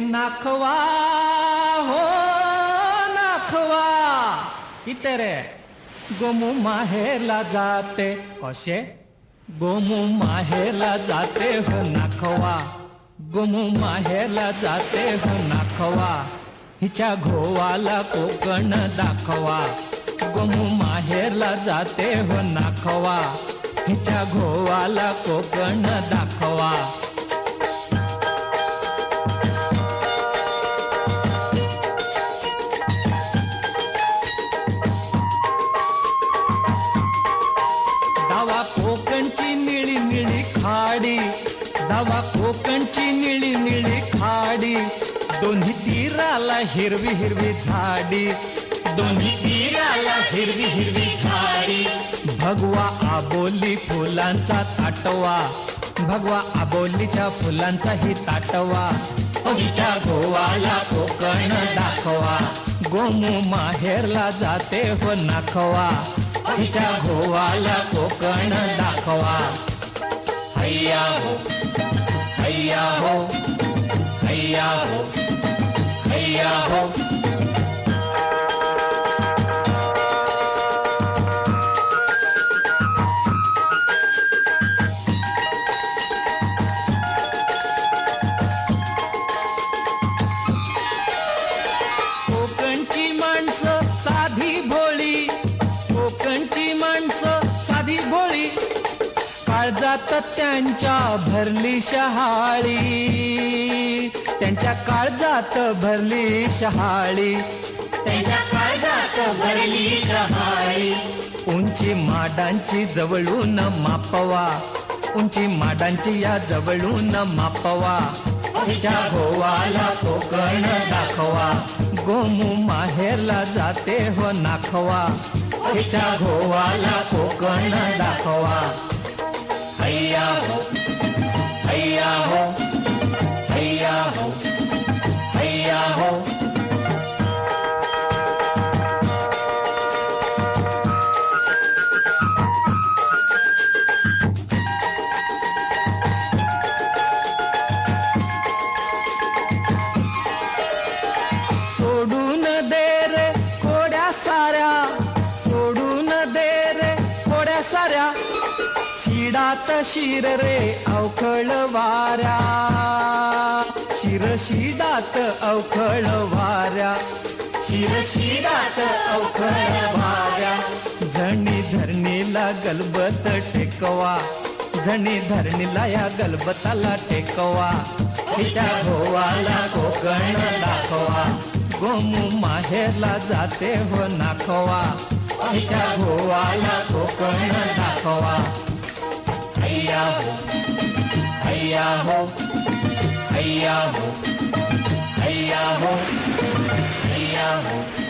नाखवा हो नाखवा. इथे रे. गोमू माहेरला जाते. कसे गोमू माहेरला जाते हो नाखवा. गोमू माहेरला जाते हो नाखवा. हिच्या घोवाला कोकण दाखवा. गोमू माहेरला जाते हो नाखवा. हिच्या घोवाला कोकण दाखवा. गावा कोकणची निळी निळी खाडी. दोन्ही तीराला हिरवी हिरवी झाडी. दोन्ही तीराला हिरवी हिरवी झाडी. भगवा आबोली फुलांचा ताटवा. भगवा आबोलीच्या फुलांचा ही ताटवा. हिच्या गोवाला कोकण दाखवा. गोमू माहेरला जाते हो नाखवा. हिच्या गोवाला कोकण दाखवा. हैया हो. भैया हो भैया हो। काळजात त्यांच्या भरली शहाळी. त्यांच्या काळजात भरली शहाळी. त्यांच्या काळजात भरली शहाळी. उंची माडांची जवळून मापवा. उंची माडांची या जवळून मापवा. तिच्या गोवाला कोकण दाखवा. गोमू माहेरला जाते हो नाखवा. तिच्या गोवाला कोकण दाखवा. हैया शिडात शिर रे अवखळ वाऱ्या. शिर शिडात अवखळ वाऱ्या. शिर शिडात अवखळ वाऱ्या. झणी धरणीला गलबत टेकवा. झणी धरणीला या गलबताला टेकवा. तिच्या गोवाला कोकण दाखवा. गोमू माहेरला जाते हो नाखवा. तिच्या गोवाला कोकण दाखवा. ya ho hey ya ho hey ya ho hey ya ho hey ya ho